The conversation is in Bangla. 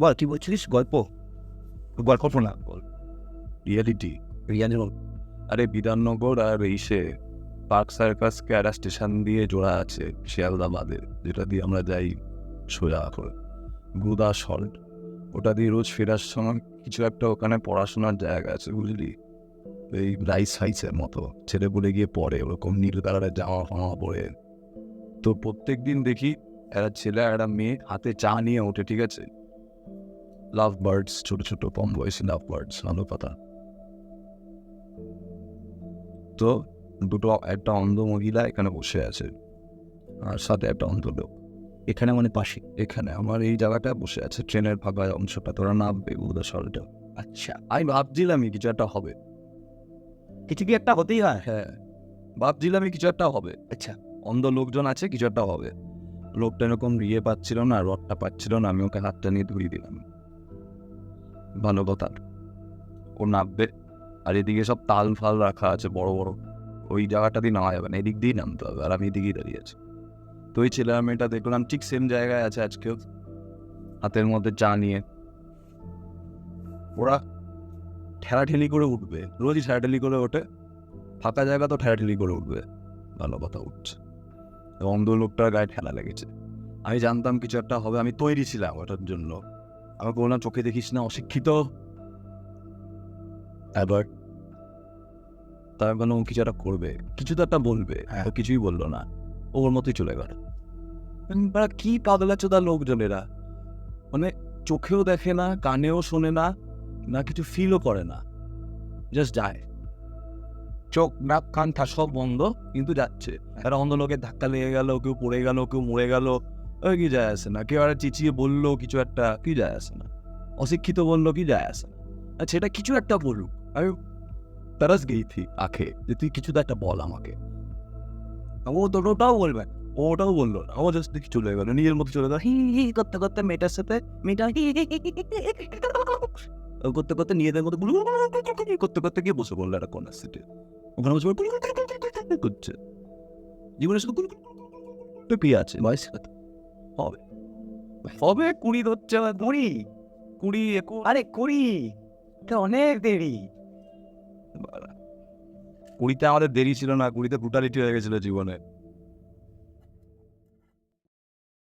বল কি বলছিলিস? গল্প? গল্প। শোনা বল রিয়েলিটি রিয়ানি আরে বিধাননগর আর ইসে পার্ক সার্কাস ক্যারা স্টেশন দিয়ে জোড়া আছে শিয়ালদা বাদে যেটা দিয়ে আমরা যাই সোজা করে। গুদা সল্ট ওটা দিয়ে রোজ ফেরার সময় কিছু একটা ওখানে পড়াশোনার জায়গা আছে বুঝলি? এই রাইস হাইসের মতো। ছেলে বলে গিয়ে পড়ে ওরকম নীল কালারের জামা ফামা পরে। তো প্রত্যেক দিন দেখি একটা ছেলে একটা মেয়ে হাতে চা নিয়ে ওঠে ঠিক আছে? লাভ বার্ডস ছোট ছোট কম বয়সী লাভ বার্ডস ভালো কথা তো দুটো একটা অন্ধ মহিলা এখানে বসে আছে আর সাথে একটা অন্ধ লোক। এখানে মানে পাশে? এখানে আমার এই জায়গাটা বসে আছে ট্রেনের ফাঁকা অংশটা তোরা নামবে উদা সরটা আচ্ছা আমি ভাবছিলামই কিছু একটা হবে। কিছু কি একটা হতেই হয়? হ্যাঁ ভাবছিলামই কিছু একটা হবে। আচ্ছা। অন্ধ লোকজন আছে কিছু একটা হবে। লোকটা এরকম ইয়ে পাচ্ছিল না রডটা পাচ্ছিল না আমি ওকে হাতটা নিয়ে ধরিয়ে দিলাম। ভালো কথা ও নামবে। আর এদিকে সব তাল ফাল রাখা আছে বড় বড়। ওই জায়গাটা দিয়ে নামা যাবে না, এদিক দিয়েই নামতে হবে আর আমি এদিকেই দাঁড়িয়ে আছি। তো ওই ছেলে আর মেয়েটা দেখলাম ঠিক সেম জায়গায় আছে আজকেও। হাতের মধ্যে চা নিয়ে। ওরা ঠেলাঠেলি করে উঠবে। রোজই ঠেলাঠেলি করে ওঠে। ফাঁকা জায়গা তো ঠেলাঠেলি করে উঠবে। ভালো কথা উঠছে। এবং অন্ধ লোকটার গায়ে ঠেলা লেগেছে। আমি জানতাম কিছু একটা হবে, আমি তৈরি ছিলাম ওটার জন্য। আমি বললাম চোখে দেখিস না অশিক্ষিত? এবার তার কোনো কিছু একটা করবে। কিছু তো একটা বলবে হ্যাঁ। কিছুই বলল না। ওর মতোই চলে গেল। তারা কি পাগলা চোদা লোকজনেরা? মানে চোখেও দেখে না কানেও শোনে না না কিছু ফিলও করে না। জাস্ট যায়। চোখ নাক কান ঠা সব বন্ধ কিন্তু যাচ্ছে। একটা অন্ধ লোকের ধাক্কা লেগে গেল কেউ পড়ে গেল কেউ মরে গেল। কি যায় আসে না কেউ একটা চিচিয়ে বলল কিছু একটা কি যায় আসে না অশিক্ষিত বলল কি যায় আসে না আর সেটা কিছু একটা বলুক আমি তারাস গেইথি আখে যে তুই কিছু তো একটা বল আমাকে ও তো ওটাও বলবে ওটাও বলল না ও জাস্ট দেখি চলে গেল নিজের মতো চলে গেল হি হি করতে করতে মেয়েটার সাথে মেয়েটা হি করতে করতে নিজেদের মতো করতে করতে গিয়ে বসে বলল একটা কর্নার সিটে ওখানে বসে করছে জীবনে শুধু গুলু আছে বয়স কত হবে। হবে কুড়ি ধরছে আবার কুড়ি। কুড়ি একুশ। আরে কুড়ি। এটা অনেক দেরি। কুড়িতে আমাদের দেরি ছিল না কুড়িতে ব্রুটালিটি হয়ে গেছিল জীবনে।